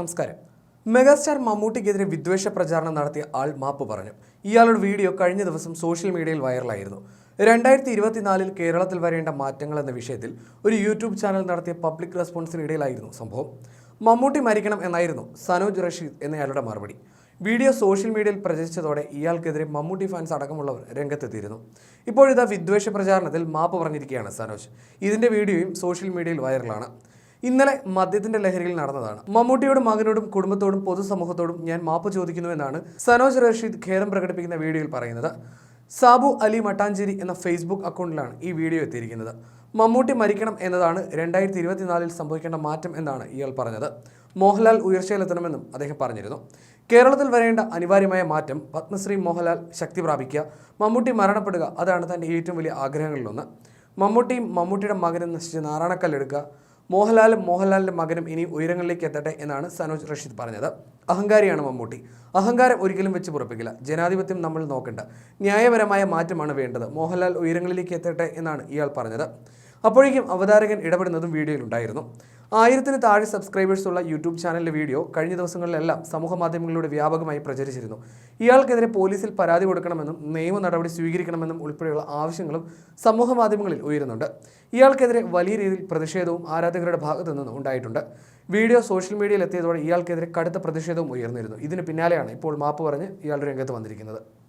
നമസ്കാരം. മെഗാസ്റ്റാർ മമ്മൂട്ടിക്കെതിരെ വിദ്വേഷ പ്രചാരണം നടത്തിയ ആൾ മാപ്പ് പറഞ്ഞു. ഇയാളുടെ വീഡിയോ കഴിഞ്ഞ ദിവസം സോഷ്യൽ മീഡിയയിൽ വൈറലായിരുന്നു. രണ്ടായിരത്തി ഇരുപത്തിനാലിൽ കേരളത്തിൽ വരേണ്ട മാറ്റങ്ങൾ എന്ന വിഷയത്തിൽ ഒരു യൂട്യൂബ് ചാനൽ നടത്തിയ പബ്ലിക് റെസ്പോൺസിനിടയിലായിരുന്നു സംഭവം. മമ്മൂട്ടി മരിക്കണം എന്നായിരുന്നു സനോജ് റഷീദ് എന്നയാളുടെ മറുപടി. വീഡിയോ സോഷ്യൽ മീഡിയയിൽ പ്രചരിച്ചതോടെ ഇയാൾക്കെതിരെ മമ്മൂട്ടി ഫാൻസ് അടക്കമുള്ളവർ രംഗത്തെത്തിയിരുന്നു. ഇപ്പോഴിതാ വിദ്വേഷ പ്രചാരണത്തിൽ മാപ്പ് പറഞ്ഞിരിക്കുകയാണ് സനോജ്. ഇതിന്റെ വീഡിയോയും സോഷ്യൽ മീഡിയയിൽ വൈറലാണ്. ഇന്നലെ മദ്യത്തിന്റെ ലഹരിയിൽ നടന്നതാണ്. മമ്മൂട്ടിയോടും മകനോടും കുടുംബത്തോടും പൊതുസമൂഹത്തോടും ഞാൻ മാപ്പ് ചോദിക്കുന്നുവെന്നാണ് സനോജ് റഷീദ് ഖേദം പ്രകടിപ്പിക്കുന്ന വീഡിയോയിൽ പറയുന്നത്. സാബു അലി മട്ടാഞ്ചേരി എന്ന ഫേസ്ബുക്ക് അക്കൗണ്ടിലാണ് ഈ വീഡിയോ എത്തിയിരിക്കുന്നത്. മമ്മൂട്ടി മരിക്കണം എന്നതാണ് രണ്ടായിരത്തി ഇരുപത്തിനാലിൽ സംഭവിക്കേണ്ട മാറ്റം എന്നാണ് ഇയാൾ പറഞ്ഞത്. മോഹൻലാൽ ഉയർച്ചയിലെത്തണമെന്നും അദ്ദേഹം പറഞ്ഞിരുന്നു. കേരളത്തിൽ വരേണ്ട അനിവാര്യമായ മാറ്റം പത്മശ്രീ മോഹൻലാൽ ശക്തി പ്രാപിക്കുക മമ്മൂട്ടി മരണപ്പെടുക അതാണ് തന്റെ ഏറ്റവും വലിയ ആഗ്രഹങ്ങളിലൊന്ന്. മമ്മൂട്ടിയും മമ്മൂട്ടിയുടെ മകനും നശിച്ച് നാറാണക്കല്ലെടുക്കുക മോഹൻലാലും മോഹൻലാലിന്റെ മകനും ഇനി ഉയരങ്ങളിലേക്ക് എത്തട്ടെ എന്നാണ് സനോജ് റഷീദ് പറഞ്ഞത്. അഹങ്കാരിയാണ് മമ്മൂട്ടി. അഹങ്കാരം ഒരിക്കലും വെച്ച് പുറപ്പിക്കില്ല. ജനാധിപത്യം നമ്മൾ നോക്കേണ്ട. ന്യായപരമായ മാറ്റമാണ് വേണ്ടത്. മോഹൻലാൽ ഉയരങ്ങളിലേക്ക് എത്തട്ടെ എന്നാണ് ഇയാൾ പറഞ്ഞത്. അപ്പോഴേക്കും അവതാരകൻ ഇടപെടുന്നതും വീഡിയോയിലുണ്ടായിരുന്നു ആയിരത്തിന് താഴെ സബ്സ്ക്രൈബേഴ്സ് ഉള്ള യൂട്യൂബ് ചാനലിലെ വീഡിയോ കഴിഞ്ഞ ദിവസങ്ങളിലെല്ലാം സമൂഹ മാധ്യമങ്ങളിലൂടെ വ്യാപകമായി പ്രചരിച്ചിരുന്നു. ഇയാൾക്കെതിരെ പോലീസിൽ പരാതി കൊടുക്കണമെന്നും നിയമ നടപടി സ്വീകരിക്കണമെന്നും ഉൾപ്പെടെയുള്ള ആവശ്യങ്ങളും സമൂഹ മാധ്യമങ്ങളിൽ ഉയരുന്നുണ്ട്. ഇയാൾക്കെതിരെ വലിയ രീതിയിൽ പ്രതിഷേധവും ആരാധകരുടെ ഭാഗത്തു നിന്നും ഉണ്ടായിട്ടുണ്ട്. വീഡിയോ സോഷ്യൽ മീഡിയയിൽ എത്തിയതോടെ ഇയാൾക്കെതിരെ കടുത്ത പ്രതിഷേധവും ഉയർന്നിരുന്നു. ഇതിന് പിന്നാലെയാണ് ഇപ്പോൾ മാപ്പ് പറഞ്ഞ് ഇയാൾ രംഗത്ത് വന്നിരിക്കുന്നത്.